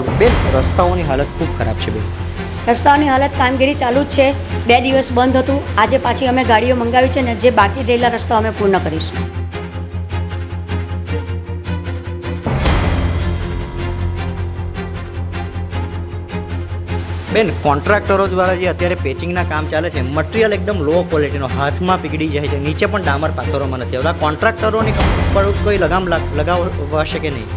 બેન રસ્તાઓની હાલત ખૂબ ખરાબ છે બેન. રસ્તાઓની હાલત કામગીરી ચાલુ જ છે. બે દિવસ બંધ હતું. આજે પાછી અમે ગાડીઓ મંગાવી છે ને જે બાકી રહેલા રસ્તાઓ અમે પૂર્ણ કરીશું. બેન કોન્ટ્રાક્ટરો દ્વારા જે અત્યારે પેચિંગના કામ ચાલે છે મટીરિયલ એકદમ લો ક્વોલિટીનો હાથમાં પીગળી જાય છે નીચે પણ ડામર પાથરોમાં નથી આવતા. કોન્ટ્રાક્ટરોની પર કોઈ લગામ લગાવ હશે કે નહીં.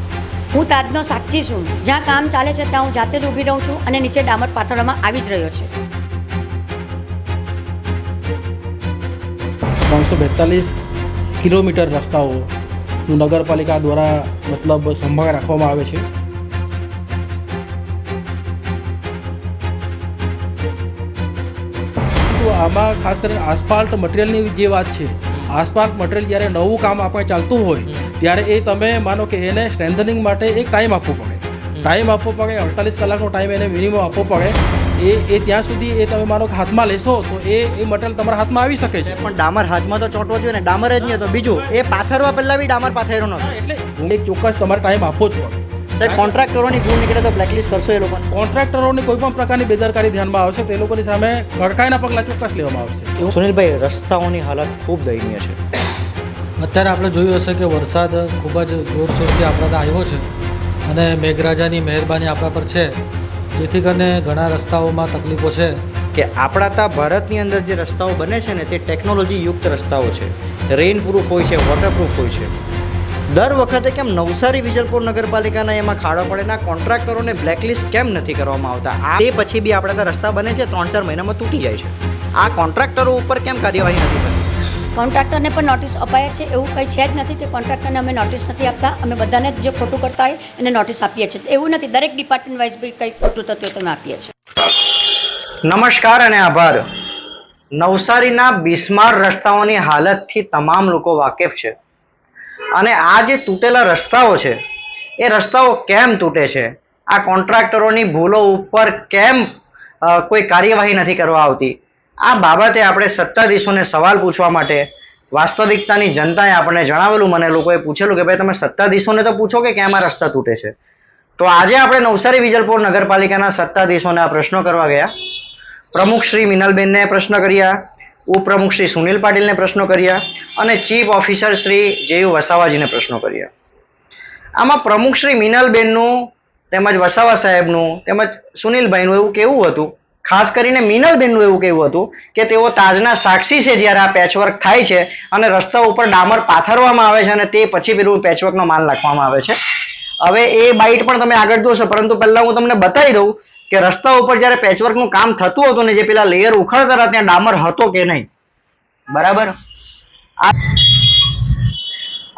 હું તાજનો સાક્ષી છું. જ્યાં કામ ચાલે છે ત્યાં હું જાતે જ ઊભી રહું છું અને નીચે ડામર પાથરવામાં આવી જ રહ્યો છે. ત્રણસો બેતાલીસ કિલોમીટર રસ્તાઓ નગરપાલિકા દ્વારા મતલબ સંભાળ રાખવામાં આવે છે. આમાં ખાસ કરીને આસફાલ્ટ મટીરિયલની જે વાત છે આસફાલ્ટ મટીરિયલ જ્યારે નવું કામ આપણે ચાલતું હોય ત્યારે એ તમે માનો કે એને સ્ટ્રેન્થનિંગ માટે એક ટાઈમ આપવો પડે. ટાઈમ આપવો પડે અડતાલીસ કલાકનો ટાઈમ એને મિનિમમ આપવો પડે. એ એ ત્યાં સુધી એ તમે માનો કે હાથમાં લેશો તો એ એ મટીરિયલ તમારા હાથમાં આવી શકે છે. પણ ડામર હાથમાં તો ચોંટવો જોઈએ ને ડામર જ નહીં તો બીજું એ પાથરવા પહેલાં બી ડામર પાથર્યો નહોતો એટલે એક ચોક્કસ તમારે ટાઈમ આપવો જ પડે. સાહેબ કોન્ટ્રાક્ટરોની ભૂલ નીકળે તો બ્લેકલિસ્ટ કરશો એ લોકોને. કોન્ટ્રાક્ટરોની કોઈ પણ પ્રકારની બેદરકારી ધ્યાનમાં આવશે તે લોકોની સામે કડકાઈના પગલાં ચોક્કસ લેવામાં આવશે. એવું સુનિલભાઈ રસ્તાઓની હાલત ખૂબ દયનીય છે. અત્યારે આપણે જોયું હશે કે વરસાદ ખૂબ જ જોરશોરથી આપણા ત્યાં આવ્યો છે અને મેઘરાજાની મહેરબાની આપણા પર છે, જેથી કરીને ઘણા રસ્તાઓમાં તકલીફો છે. કે આપણા ત્યાં ભારતની અંદર જે રસ્તાઓ બને છે ને તે ટેકનોલોજી યુક્ત રસ્તાઓ છે. રેઇન પ્રૂફ હોય છે વોટરપ્રૂફ હોય છે. દર વખતે કેમ નવસારી વિજલપુર નગરપાલિકાના એમાં ખાડો પડેના કોન્ટ્રાક્ટરોને બ્લેકલિસ્ટ કેમ નથી કરવામાં આવતા? આ તે પછી બી આપણા ત્યાં રસ્તા બને છે, ત્રણ ચાર મહિનામાં તૂટી જાય છે. આ કોન્ટ્રાક્ટરો ઉપર કેમ કાર્યવાહી નથી થતી કોન્ટ્રાક્ટરને પણ નોટિસ અપાયા છે. એવું કંઈ છે જ નથી કે કોન્ટ્રાક્ટરને અમે નોટિસ નથી આપતા. અમે બધાને જે ખોટું કરતા હોય એને નોટિસ આપીએ છીએ. એવું નથી. દરેક ડિપાર્ટમેન્ટ વાઇઝ બી કંઈ ખોટું થતું તમે આપીએ છીએ. નમસ્કાર અને આભાર. નવસારીના બિસ્માર રસ્તાઓની હાલતથી તમામ લોકો વાકેફ છે. અને આ જે તૂટેલા રસ્તાઓ છે, એ રસ્તાઓ કેમ તૂટે છે? આ કોન્ટ્રાક્ટરોની ભૂલો ઉપર કેમ કોઈ કાર્યવાહી નથી કરવા આવતી? આ બાબતે આપણે સત્તાધીશોને સવાલ પૂછવા માટે વાસ્તવિકતાની જનતાએ આપણને જણાવેલું, મને લોકોએ પૂછેલું કે ભાઈ, તમે સત્તાધીશોને તો પૂછો કે કેમ રસ્તા તૂટે છે? તો આજે આપણે નવસારી વિજલપુર નગરપાલિકાના સત્તાધીશોને આ પ્રશ્નો કરવા ગયા. પ્રમુખ શ્રી મિનલબેનને પ્રશ્ન કર્યા, ઉપપ્રમુખ શ્રી સુનિલ પાટીલને પ્રશ્નો કર્યા અને chief officer Shri J U વસાવાજીને પ્રશ્નો કર્યા. આમાં પ્રમુખ શ્રી મિનલબેનનું તેમજ વસાવા સાહેબનું તેમજ સુનિલભાઈનું એવું કેવું હતું ખાસ કરીને મિનલબેનનું એવું કેવું હતું કે તેઓ તાજના સાક્ષી છે જ્યારે આ પેચવર્ક થાય છે અને રસ્તા ઉપર ડામર પાથરવામાં આવે છે અને તે પછી પેલું પેચવર્કનો માલ નાખવામાં આવે છે. હવે એ બાઇટ પણ તમે આગળ જોશો, પરંતુ પહેલા હું તમને બતાવી દઉં કે રસ્તા ઉપર જ્યારે પેચવર્કનું કામ થતું હતું ને જે પેલા લેયર ઉખડતા હતા, ત્યાં ડામર હતો કે નહીં? બરાબર? આ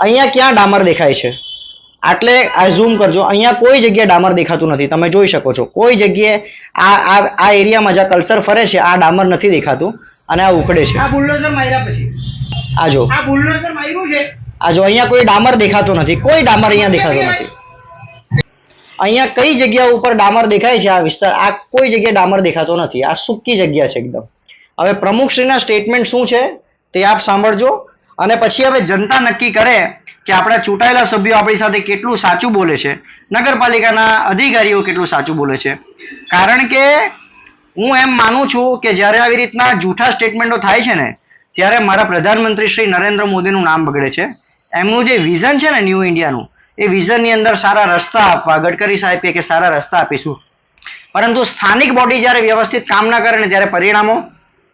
અહીંયા ક્યાં ડામર દેખાય છે? આટલે આ ઝૂમ કરજો. અહીંયા કોઈ જગ્યાએ ડામર દેખાતું નથી. તમે જોઈ શકો છો. કોઈ જગ્યાએ આ આ આ એરિયામાં જ્યાં કલ્સર ફરે છે આ ડામર નથી દેખાતું અને આ ઉખડે છે. આ બુલડોઝર માર્યા પછી. આ જો. આ બુલડોઝર માર્યું છે? આ જો અહીંયા કોઈ ડામર દેખાતો નથી. કોઈ ડામર અહીંયા દેખાતો નથી. અહીંયા કઈ જગ્યા ઉપર ડામર દેખાય છે આ વિસ્તાર? આ કોઈ જગ્યાએ ડામર દેખાતો નથી. આ સૂકી જગ્યા છે એકદમ. હવે પ્રમુખશ્રીના સ્ટેટમેન્ટ શું છે તે આપ સાંભળજો. અને પછી હવે જનતા નક્કી કરે કે આપણા ચૂંટાયેલા સભ્યો આપણી સાથે કેટલું સાચું બોલે છે? નગરપાલિકાના અધિકારીઓ કેટલું સાચું બોલે છે? કારણ કે હું એમ માનું છું કે જ્યારે આવી રીતના જૂઠા સ્ટેટમેન્ટો થાય છે ને, ત્યારે મારા પ્રધાનમંત્રી શ્રી નરેન્દ્ર મોદીનું નામ બગડે છે. એમનું જે વિઝન છે ને ન્યૂ ઇન્ડિયાનું એ વિઝનની અંદર સારા રસ્તા આપવા, ગડકરી સાહેબ કે સારા રસ્તા આપીશું. પરંતુ સ્થાનિક બોડી જ્યારે વ્યવસ્થિત કામ ના કરે ને ત્યારે પરિણામો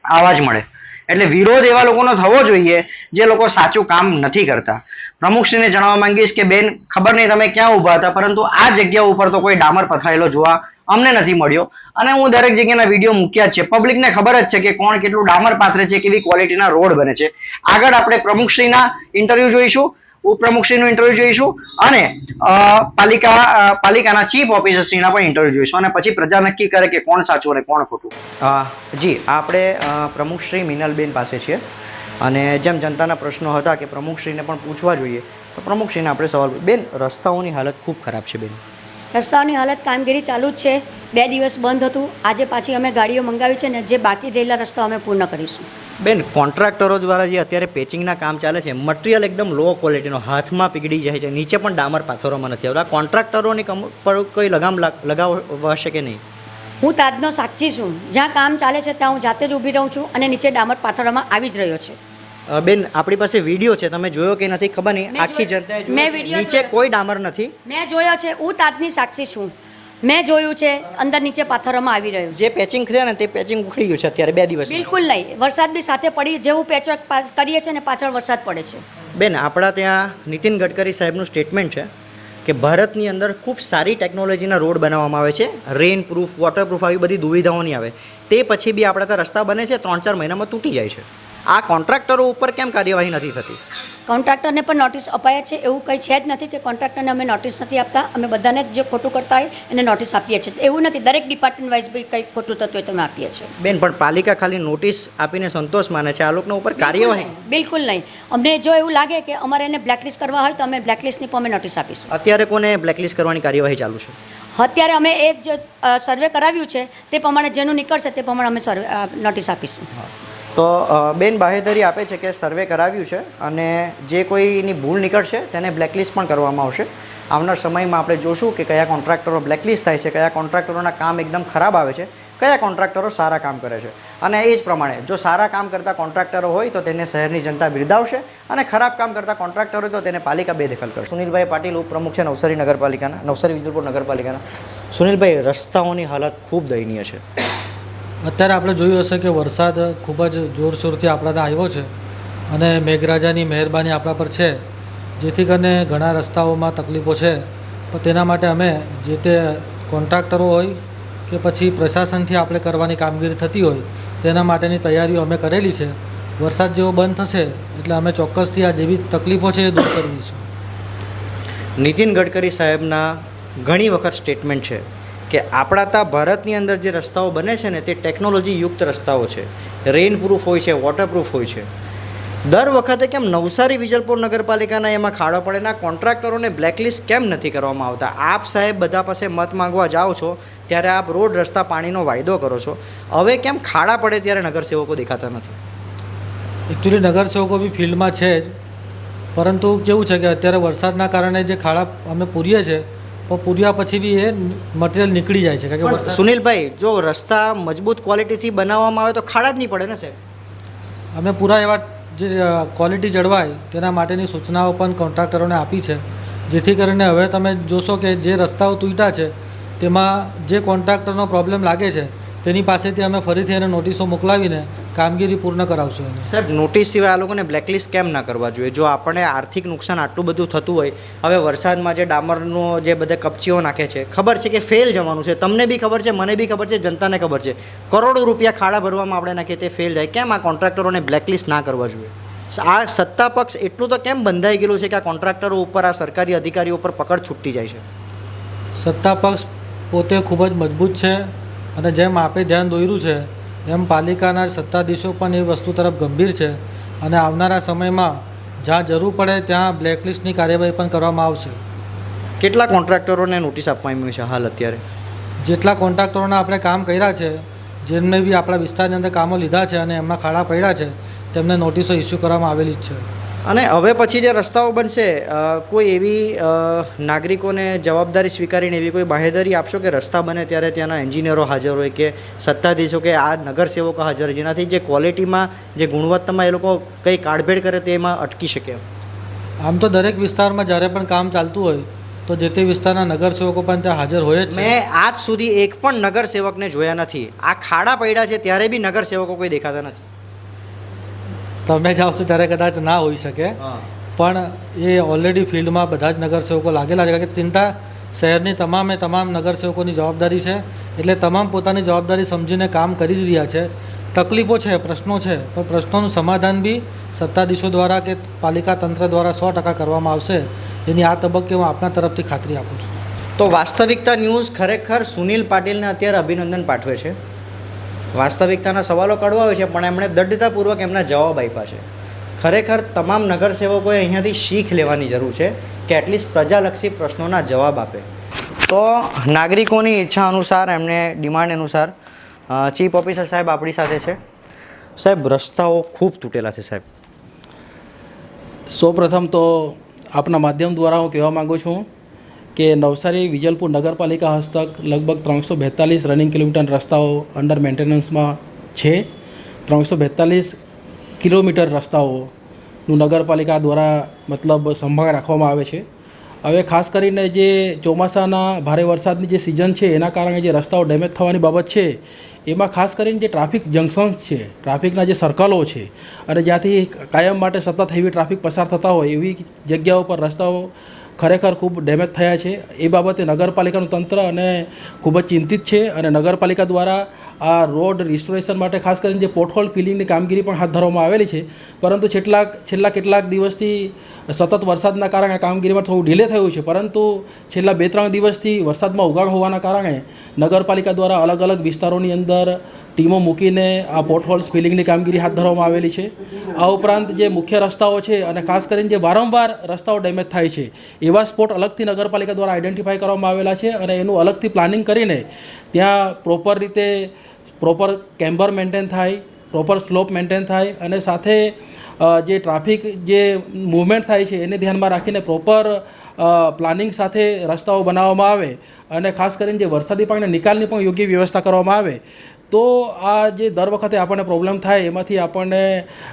આવા જ મળે. એટલે વિરોધ એવા લોકોનો થવો જોઈએ જે લોકો સાચું કામ નથી કરતા. પ્રમુખશ્રીને જણાવવા માંગીશ કે, બેન, ખબર નહીં તમે ક્યાં ઊભા હતા, પરંતુ આ જગ્યા ઉપર તો કોઈ ડામર પથરાયેલો જોવા અમને નથી મળ્યો. અને હું દરેક જગ્યાના વીડિયો મૂક્યા છે. પબ્લિકને ખબર જ છે કે કોણ કેટલું ડામર પાથરે છે, કેવી ક્વોલિટીના રોડ બને છે. આગળ આપણે પ્રમુખશ્રીના ઇન્ટરવ્યુ જોઈશું, ઉપપ્રમુખશ્રીનું ઇન્ટરવ્યુ જોઈશું, અને પાલિકા પાલિકાના ચીફ ઓફિસરશ્રીના પણ ઇન્ટરવ્યુ જોઈશું. અને પછી પ્રજા નક્કી કરે કે કોણ સાચું અને કોણ ખોટું. જી, આપણે પ્રમુખશ્રી મિનલબેન પાસે છીએ. અને જેમ જનતાના પ્રશ્નો હતા કે પ્રમુખશ્રીને પણ પૂછવા જોઈએ તો પ્રમુખશ્રીને આપણે સવાલ બેન રસ્તાઓની હાલત ખૂબ ખરાબ છે બેન. રસ્તાઓની હાલત કામગીરી ચાલુ જ છે. બે દિવસ બંધ હતું. આજે પાછી અમે ગાડીઓ મંગાવી છે ને જે બાકી રહેલા રસ્તાઓ અમે પૂર્ણ કરીશું. બેન કોન્ટ્રાક્ટરો દ્વારા જે અત્યારે પેચિંગના કામ ચાલે છે મટીરિયલ એકદમ લો ક્વોલિટીનો હાથમાં પીગળી જાય છે નીચે પણ ડામર પાથરોમાં નથી આવતા. કોન્ટ્રાક્ટરોની કમ પર કોઈ લગામ લગાવ હશે કે નહીં? હું તાજનો સાક્ષી છું. જ્યાં કામ ચાલે છે ત્યાં હું જાતે જ ઊભી રહું છું અને નીચે ડામર પાથરવામાં આવી જ રહ્યો છે. બેન આપણી પાસે વીડિયો છે તમે જોયો કે નથી ખબર નહીં? આખી જનતાએ મેં જોયો નીચે કોઈ ડામર નથી. મેં જોયો છે હું તાજની સાક્ષી છું. મેં જોયું છે અંદર નીચે પાથરોમાં આવી રહ્યું. છે જે પેચિંગ થયા ને તે પેચિંગ ઉખડી ગયું છે અત્યારે બે દિવસ બિલકુલ નહીં. વરસાદ બી સાથે પડી જેવું પેચવર્ક કરીએ છીએ ને પાછળ વરસાદ પડે છે. બેન આપણા ત્યાં નીતિન ગડકરી સાહેબનું સ્ટેટમેન્ટ છે કે ભારતની અંદર ખૂબ સારી ટેકનોલોજીના રોડ બનાવવામાં આવે છે રેન પ્રૂફ વોટર પ્રૂફ આવી બધી દુવિધાઓ નહીં આવે. તે પછી બી આપણા ત્યાં રસ્તા બને છે ત્રણ ચાર મહિનામાં તૂટી જાય છે. આ કોન્ટ્રાક્ટરો ઉપર કેમ કાર્યવાહી નથી થતી? કોન્ટ્રાક્ટરને પણ નોટિસ અપાયા છે એવું કંઈ છે જ નથી કે કોન્ટ્રાક્ટરને અમે નોટિસ નથી આપતા. અમે બધાને જે ખોટું કરતા હોય એને નોટિસ આપીએ છીએ. એવું નથી દરેક ડિપાર્ટમેન્ટ વાઇઝ બી કંઈ ખોટું થતું હોય તો અમે આપીએ છીએ. બેન પણ પાલિકા ખાલી નોટિસ આપીને સંતોષ માને છે. આ લોકોના ઉપર કાર્યવાહી? બિલકુલ નહીં. અમને જો એવું લાગે કે અમારે એને બ્લેકલિસ્ટ કરવા હોય તો અમે બ્લેકલિસ્ટની પણ અમે નોટિસ આપીશું. અત્યારે કોને બ્લેકલિસ્ટ કરવાની કાર્યવાહી ચાલુ છે? અત્યારે અમે એ જે સર્વે કરાવ્યું છે તે પ્રમાણે જેનું નીકળશે તે પ્રમાણે અમે સર્વે નોટિસ આપીશું. તો બેન બાહેધરી આપે છે કે સર્વે કરાવ્યું છે અને જે કોઈની ભૂલ નીકળશે તેને બ્લેકલિસ્ટ પણ કરવામાં આવશે. આવનાર સમયમાં આપણે જોશું કે કયા કોન્ટ્રાક્ટરો બ્લેકલિસ્ટ થાય છે, કયા કોન્ટ્રાક્ટરોના કામ એકદમ ખરાબ આવે છે, કયા કોન્ટ્રાક્ટરો સારા કામ કરે છે. અને એ જ પ્રમાણે, જો સારા કામ કરતા કોન્ટ્રાક્ટરો હોય તો તેને શહેરની જનતા બિરદાવશે અને ખરાબ કામ કરતા કોન્ટ્રાક્ટરો હોય તો તેને પાલિકા બેદખલ કરશે. સુનિલભાઈ પાટીલ ઉપપ્રમુખ છે નવસારી નગરપાલિકાના, નવસારી વિજલપુર નગરપાલિકાના. સુનિલભાઈ, રસ્તાઓની હાલત ખૂબ દયનીય છે. અત્યારે આપણે જોયું હશે કે વરસાદ ખૂબ જ જોરશોરથી આપણા ત્યાં આવ્યો છે અને મેઘરાજાની મહેરબાની આપણા પર છે. જેથી કરીને ઘણા રસ્તાઓમાં તકલીફો છે. પણ તેના માટે અમે જે તે કોન્ટ્રાક્ટરો હોય કે પછી પ્રશાસનથી આપણે કરવાની કામગીરી થતી હોય તેના માટેની તૈયારીઓ અમે કરેલી છે. વરસાદ જેવો બંધ થશે એટલે અમે ચોક્કસથી આ જેવી તકલીફો છે એ દૂર કરી દઈશું. નીતિન ગડકરી સાહેબના ઘણી વખત સ્ટેટમેન્ટ છે. કે આપણા તા ભારતની અંદર જે રસ્તાઓ બને છે ને તે ટેકનોલોજી યુક્ત રસ્તાઓ છે. રેઇન પ્રૂફ હોય છે વોટરપ્રૂફ હોય છે. દર વખતે કેમ નવસારી વિજલપુર નગરપાલિકાના એમાં ખાડો પડેના કોન્ટ્રાક્ટરોને બ્લેકલિસ્ટ કેમ નથી કરવામાં આવતા? આપ સાહેબ બધા પાસે મત માંગવા જાઓ છો, ત્યારે આપ રોડ, રસ્તા, પાણીનો વાયદો કરો છો. હવે કેમ ખાડા પડે ત્યારે નગરસેવકો દેખાતા નથી? એકચ્યુઅલી નગરસેવકો બી ફિલ્ડમાં છે જ. પરંતુ કેવું છે કે અત્યારે વરસાદના કારણે જે ખાડા અમે પૂરીએ છીએ પણ પૂર્યા પછી બી એ મટીરિયલ નીકળી જાય છે. કારણ કે સુનિલભાઈ જો રસ્તા મજબૂત ક્વોલિટીથી બનાવવામાં આવે તો ખાડા જ નહીં પડે ને સાહેબ? અમે પૂરા એવા જે ક્વોલિટી જળવાય તેના માટેની સૂચનાઓ પણ કોન્ટ્રાક્ટરોને આપી છે. જેથી કરીને હવે તમે જોશો કે જે રસ્તાઓ તૂટ્યા છે તેમાં જે કોન્ટ્રાક્ટરનો પ્રોબ્લેમ લાગે છે તેની પાસેથી અમે ફરીથી એને નોટિસો મોકલાવીને કામગીરી પૂર્ણ કરાવશું એને. સાહેબ નોટિસ સિવાય આ લોકોને બ્લેકલિસ્ટ કેમ ના કરવા જોઈએ? જો આપણને આર્થિક નુકસાન આટલું બધું થતું હોય હવે વરસાદમાં જે ડામરનો જે બધે કપચીઓ નાખે છે ખબર છે કે ફેલ જવાનું છે. તમને બી ખબર છે મને બી ખબર છે જનતાને ખબર છે. કરોડો રૂપિયા ખાડા ભરવામાં આપણે નાખીએ તે ફેલ જાય. કેમ આ કોન્ટ્રાક્ટરોને બ્લેકલિસ્ટ ના કરવા જોઈએ? આ સત્તા પક્ષ એટલું તો કેમ બંધાઈ ગયેલું છે કે આ કોન્ટ્રાક્ટરો ઉપર આ સરકારી અધિકારીઓ ઉપર પકડ છૂટી જાય છે? સત્તા પક્ષ પોતે ખૂબ જ મજબૂત છે. અને જેમ આપે ધ્યાન દોર્યું છે એમ પાલિકાના સત્તાધીશો પણ એ વસ્તુ તરફ ગંભીર છે અને આવનારા સમયમાં જ્યાં જરૂર પડે ત્યાં બ્લેકલિસ્ટની કાર્યવાહી પણ કરવામાં આવશે. કેટલા કોન્ટ્રાક્ટરોને નોટિસ આપવામાં આવી છે હાલ અત્યારે? જેટલા કોન્ટ્રાક્ટરોના આપણે કામ કર્યા છે જેમને બી આપણા વિસ્તારની અંદર કામો લીધા છે અને એમના ખાડા પડ્યા છે તેમને નોટિસો ઇસ્યુ કરવામાં આવેલી જ છે. અને હવે પછી જે રસ્તાઓ બનશે કોઈ એવી નાગરિકોને જવાબદારી સ્વીકારીને એવી કોઈ બાહેધરી આપશો કે રસ્તા બને ત્યારે ત્યાંના એન્જિનિયરો હાજર હોય કે સત્તાધીશો કે આ નગરસેવકો હાજર હોય જેનાથી જે ક્વોલિટીમાં જે ગુણવત્તામાં એ લોકો કંઈ કાળભેડ કરે તો એમાં અટકી શકે? આમ તો દરેક વિસ્તારમાં જ્યારે પણ કામ ચાલતું હોય તો જે તે વિસ્તારના નગરસેવકો પણ ત્યાં હાજર હોય જ છે. મેં આજ સુધી એક પણ નગરસેવકને જોયા નથી. આ ખાડા પડ્યા છે ત્યારે બી નગરસેવકો કોઈ દેખાતા નથી. તમે જાઓ છો ત્યારે કદાચ ના હોઈ શકે. પણ એ ઓલરેડી ફિલ્ડમાં બધા જ નગરસેવકો લાગેલા છે. કારણ કે ચિંતા શહેરની તમામે તમામ નગરસેવકોની જવાબદારી છે. એટલે તમામ પોતાની જવાબદારી સમજીને કામ કરી જ રહ્યા છે. તકલીફો છે પ્રશ્નો છે. પણ પ્રશ્નોનું સમાધાન બી સત્તાધીશો દ્વારા કે પાલિકા તંત્ર દ્વારા સો ટકા કરવામાં આવશે. એની આ તબક્કે હું આપના તરફથી ખાતરી આપું છું. તો વાસ્તવિકતા ન્યૂઝ ખરેખર સુનિલ પાટીલને અત્યારે અભિનંદન પાઠવે છે. વાસ્તવિકતાના સવાલો કડવા હોય છે, પણ એમણે દઢતાપૂર્વક એમના જવાબ આપ્યા છે. ખરેખર તમામ નગરસેવકોએ અહીંયાથી શીખ લેવાની જરૂર છે કે એટલીસ્ટ પ્રજાલક્ષી પ્રશ્નોના જવાબ આપે. તો નાગરિકોની ઈચ્છા અનુસાર, એમને ડિમાન્ડ અનુસાર ચીફ ઓફિસર સાહેબ આપણી સાથે છે. સાહેબ, રસ્તાઓ ખૂબ તૂટેલા છે સાહેબ. સૌપ્રથમ તો આપના માધ્યમ દ્વારા હું કહેવા માગું છું કે નવસારી વિજલપુર નગરપાલિકા હસ્તક લગભગ ત્રણસો બેતાલીસ રનિંગ કિલોમીટર રસ્તાઓ અંડર મેન્ટેનન્સમાં છે. ત્રણસો બેતાલીસ કિલોમીટર રસ્તાઓનું નગરપાલિકા દ્વારા મતલબ સંભાળ રાખવામાં આવે છે. હવે ખાસ કરીને જે ચોમાસાના ભારે વરસાદની જે સિઝન છે, એના કારણે જે રસ્તાઓ ડેમેજ થવાની બાબત છે, એમાં ખાસ કરીને જે ટ્રાફિક જંકશન્સ છે ટ્રાફિકના જે સર્કલો છે, અને જ્યાંથી કાયમ માટે સતત હેવી ટ્રાફિક પસાર થતા હોય એવી જગ્યાઓ પર રસ્તાઓ ખરેખર ખૂબ ડેમેજ થયા છે. એ બાબતે નગરપાલિકાનું તંત્ર અને ખૂબ જ ચિંતિત છે અને નગરપાલિકા દ્વારા આ રોડ રિસ્ટોરેશન માટે ખાસ કરીને જે પોટહોલ ફિલિંગની કામગીરી પણ હાથ ધરવામાં આવેલી છે. પરંતુ છેલ્લા છેલ્લા કેટલાક દિવસથી સતત વરસાદના કારણે કામગીરીમાં થોડું ડિલે થયું છે. પરંતુ છેલ્લા બે ત્રણ દિવસથી વરસાદમાં ઉગાડ હોવાના કારણે નગરપાલિકા દ્વારા અલગ અલગ વિસ્તારોની અંદર ટીમો મૂકીને આ પોટહોલ્સ ફિલિંગની કામગીરી હાથ ધરવામાં આવેલી છે. આ ઉપરાંત જે મુખ્ય રસ્તાઓ છે અને ખાસ કરીને જે વારંવાર રસ્તાઓ ડેમેજ થાય છે, એવા સ્પોટ અલગથી નગરપાલિકા દ્વારા આઈડેન્ટિફાઈ કરવામાં આવેલા છે અને એનું અલગથી પ્લાનિંગ કરીને ત્યાં પ્રોપર રીતે પ્રોપર કેમ્બર મેન્ટેન થાય પ્રોપર સ્લોપ મેન્ટેન થાય અને સાથે જે ટ્રાફિક જે મૂવમેન્ટ થાય છે એને ધ્યાનમાં રાખીને પ્રોપર પ્લાનિંગ સાથે રસ્તાઓ બનાવવામાં આવે અને ખાસ કરીને જે વરસાદી પાણીના નિકાલની પણ યોગ્ય વ્યવસ્થા કરવામાં આવે. તો આ જે દર વખતે આપણને પ્રોબ્લેમ થાય, એમાંથી આપણને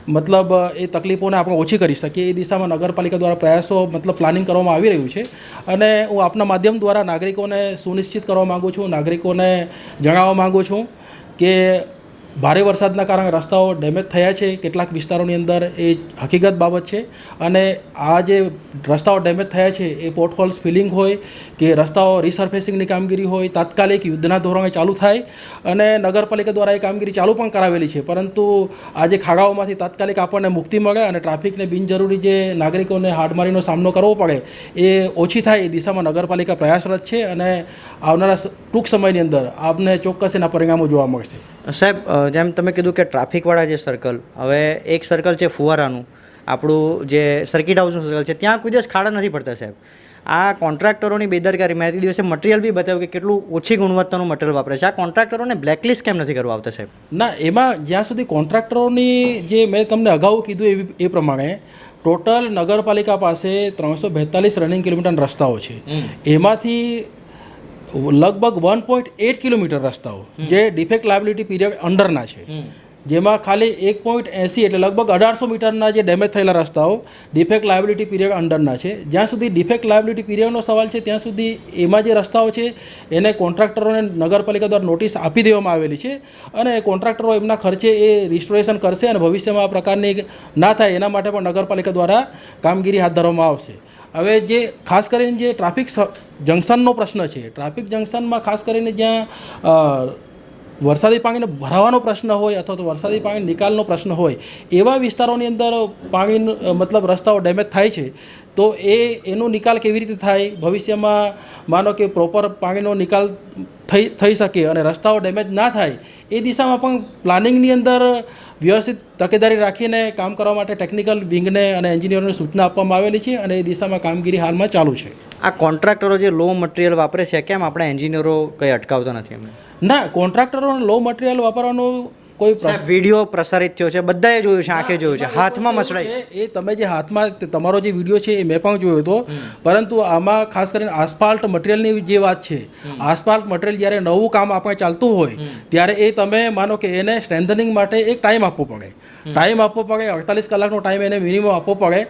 મતલબ એ તકલીફોને આપણે ઓછી કરી શકીએ. એ દિશામાં નગરપાલિકા દ્વારા પ્રયાસો, મતલબ પ્લાનિંગ કરવામાં આવી રહ્યું છે. અને હું આપના માધ્યમ દ્વારા નાગરિકોને સુનિશ્ચિત કરવા માગું છું, નાગરિકોને જણાવવા માગું છું કે ભારે વરસાદના કારણે રસ્તાઓ ડેમેજ થયા છે. કેટલાક વિસ્તારોની અંદર એ હકીકત બાબત છે. અને આ જે રસ્તાઓ ડેમેજ થયા છે, એ પોર્ટહોલ્સ ફિલિંગ હોય કે રસ્તાઓ રિસર્ફેસિંગની કામગીરી હોય, તાત્કાલિક યુદ્ધના ધોરણે ચાલુ થાય અને નગરપાલિકા દ્વારા એ કામગીરી ચાલુ પણ કરાવેલી છે. પરંતુ આ જે ખાડાઓમાંથી તાત્કાલિક આપણને મુક્તિ મળે અને ટ્રાફિકને બિનજરૂરી જે નાગરિકોને હાડમારીનો સામનો કરવો પડે, એ ઓછી થાય એ દિશામાં નગરપાલિકા પ્રયાસરત છે અને આવનારા ટૂંક સમયની અંદર આપને ચોક્કસ એના પરિણામો જોવા મળશે. સાહેબ જેમ તમે કીધું કે ટ્રાફિકવાળા જે સર્કલ હવે એક સર્કલ છે ફુવારાનું આપણું જે સર્કિટ હાઉસનું સર્કલ છે ત્યાં કોઈ દિવસ ખાડા નથી પડતા સાહેબ. આ કોન્ટ્રાક્ટરોની બેદરકારી મેં તે દિવસે મટીરિયલ બી બતાવ્યું કે કેટલું ઓછી ગુણવત્તાનું મટીરિયલ વાપરે છે. આ કોન્ટ્રાક્ટરોને બ્લેકલિસ્ટ કેમ નથી કરવા આવતા સાહેબ? ના એમાં જ્યાં સુધી કોન્ટ્રાક્ટરોની જે મેં તમને અગાઉ કીધું એવી એ પ્રમાણે ટોટલ નગરપાલિકા પાસે ત્રણસો બેતાલીસ રનિંગ કિલોમીટર રસ્તાઓ છે. એમાંથી લગભગ વન પોઈન્ટ એટ કિલોમીટર રસ્તાઓ જે ડિફેક્ટ લાયબિલિટી પીરિયડ અંડરના છે. જેમાં ખાલી એક પોઈન્ટ એંસી એટલે લગભગ અઢારસો મીટરના જે ડેમેજ થયેલા રસ્તાઓ ડિફેક્ટ લાયબિલિટી પીરિયડ અંડરના છે. જ્યાં સુધી ડિફેક્ટ લાયબિલિટી પીરિયડનો સવાલ છે ત્યાં સુધી એમાં જે રસ્તાઓ છે એને કોન્ટ્રાક્ટરોને નગરપાલિકા દ્વારા નોટિસ આપી દેવામાં આવેલી છે અને કોન્ટ્રાક્ટરો એમના ખર્ચે એ રિસ્ટોરેશન કરશે અને ભવિષ્યમાં આ પ્રકારની ના થાય એના માટે પણ નગરપાલિકા દ્વારા કામગીરી હાથ ધરવામાં આવશે. હવે જે, ખાસ કરીને જે ટ્રાફિક જંકશનનો પ્રશ્ન છે, ટ્રાફિક જંકશનમાં ખાસ કરીને જ્યાં વરસાદી પાણીને ભરાવાનો પ્રશ્ન હોય અથવા તો વરસાદી પાણી નિકાલનો પ્રશ્ન હોય, એવા વિસ્તારોની અંદર પાણી મતલબ રસ્તાઓ ડેમેજ થાય છે. તો એ એનો નિકાલ કેવી રીતે થાય? ભવિષ્યમાં માનો કે પ્રોપર પાણીનો નિકાલ થઈ થઈ શકે અને રસ્તાઓ ડેમેજ ના થાય એ દિશામાં પણ પ્લાનિંગની અંદર વ્યવસ્થિત તકેદારી રાખીને કામ કરવા માટે ટેકનિકલ વિંગને અને એન્જિનિયરોને સૂચના આપવામાં આવેલી છે અને એ દિશામાં કામગીરી હાલમાં ચાલુ છે. આ કોન્ટ્રાક્ટરો જે લો મટીરિયલ વાપરે છે કેમ આપણા એન્જિનિયરો કંઈ અટકાવતા નથી એમને? ના કોન્ટ્રાક્ટરોને લો મટીરિયલ વાપરવાનો કોઈ વીડિયો પ્રસારિત થયો છે બધાએ જોયું છે આંખે જોયું છે હાથમાં મસળાઈ. એ તમે જે હાથમાં તમારો જે વીડિયો છે એ મેં પણ જોયો હતો. પરંતુ આમાં ખાસ કરીને આસ્ફાલ્ટ મટીરિયલની જે વાત છે આસફાલ્ટ મટીરિયલ જ્યારે નવું કામ આપણે ચાલતું હોય ત્યારે એ તમે માનો કે એને સ્ટ્રેન્થનિંગ માટે એક ટાઈમ આપવો પડે. ટાઈમ આપવો પડે અડતાલીસ કલાકનો ટાઈમ એને મિનિમમ આપવો પડે.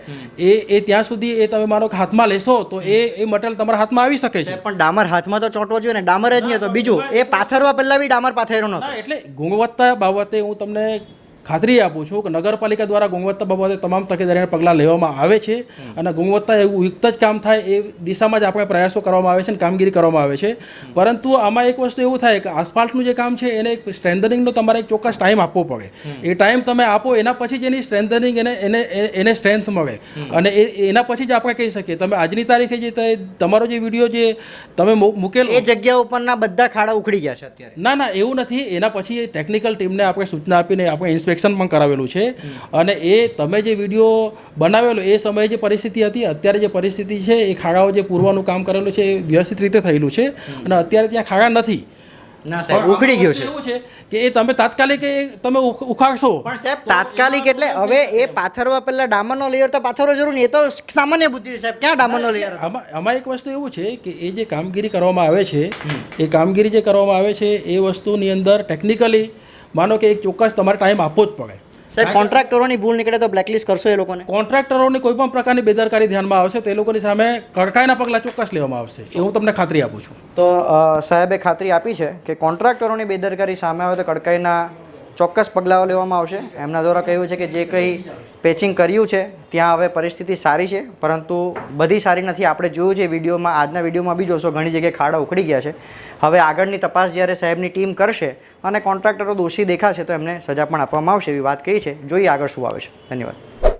એ એ ત્યાં સુધી એ તમે માનો કે હાથમાં લેશો તો એ એ મટીરિયલ તમારા હાથમાં આવી શકે છે. પણ ડામર હાથમાં તો ચોંટવો જોઈએ ને ડામર જ નહીં હતો બીજું એ પાથરવા પહેલાં બી ડામર પાથરેલો નહોતો. એટલે ગુણવત્તા બાબતે હું તમને ખાતરી આપું છું કે નગરપાલિકા દ્વારા ગુણવત્તા બાબતે તમામ તકેદારીના પગલાં લેવામાં આવે છે અને ગુણવત્તા એવું યુક્ત જ કામ થાય એ દિશામાં જ આપણે પ્રયાસો કરવામાં આવે છે અને કામગીરી કરવામાં આવે છે. પરંતુ આમાં એક વસ્તુ એવું થાય કે આસફાલ્ટનું જે કામ છે એને એક સ્ટ્રેન્થનિંગનો તમારે એક ચોક્કસ ટાઈમ આપવો પડે. એ ટાઈમ તમે આપો એના પછી જ એની સ્ટ્રેન્થનિંગ એને એને એને સ્ટ્રેન્થ મળે. અને એ એના પછી જ આપણે કહી શકીએ. તમે આજની તારીખે જે તમારો જે વીડિયો જે તમે મૂકેલો એ જગ્યા ઉપરના બધા ખાડા ઉખડી ગયા છે અત્યારે. ના ના એવું નથી. એના પછી ટેકનિકલ ટીમને આપણે સૂચના આપીને આપણે ઇન્સ્પેક્શન પણ કરાવેલું છે. અને એ તમે જે વીડિયો બનાવેલો એ સમયે જે પરિસ્થિતિ હતી અત્યારે જે પરિસ્થિતિ છે એ ખાડાઓ જે પૂરવાનું કામ કરેલું છે એ વ્યવસ્થિત રીતે થયેલું છે. અને અત્યારે ત્યાં ખાડા નથી. ના સાહેબ, ઉખડી ગયો છે. એવું છે કે એ તમે તાત્કાલિક તમે ઉખાડશો. પણ સાહેબ તાત્કાલિક એટલે હવે એ પાથરવા પહેલા ડામરનો લેયર તો પાથરવો જરૂર નહીં એ તો સામાન્ય બુદ્ધિ સાહેબ. ક્યાં ડામરનો લેયર આમાં એક વસ્તુ એવું છે કે એ જે કામગીરી કરવામાં આવે છે એ કામગીરી જે કરવામાં આવે છે એ વસ્તુની અંદર ટેકનિકલી માનો કે એક ચોક્કસ તમારે ટાઈમ આપવો જ પડે. સાહેબ કોન્ટ્રાક્ટરોની ભૂલ નીકળે તો બ્લેકલિસ્ટ કરશો એ લોકોને? કોન્ટ્રાક્ટરોની કોઈ પણ પ્રકારની બેદરકારી ધ્યાનમાં આવશે તે લોકોની સામે કડકાઈના પગલાં ચોક્કસ લેવામાં આવશે. એ હું તમને ખાતરી આપું છું. તો સાહેબે ખાતરી આપી છે કે કોન્ટ્રાક્ટરોની બેદરકારી સામે આવે તો કડકાઈના ચોક્કસ પગલાઓ લેવામાં આવશે. એમના દ્વારા કહ્યું છે કે જે કંઈ પેચિંગ કર્યું છે, ત્યાં હવે પરિસ્થિતિ સારી છે, પરંતુ બધી સારી નથી. આપણે જોયું છે વિડીયોમાં, આજના વિડીયોમાં બી જોશો, ઘણી જગ્યાએ ખાડા ઉખડી ગયા છે. હવે આગળની તપાસ જ્યારે સાહેબની ટીમ કરશે અને કોન્ટ્રાક્ટરો દોષી દેખાશે, તો એમને સજા પણ આપવામાં આવશે એવી વાત કહી છે. જોઈએ આગળ શું આવે છે. ધન્યવાદ.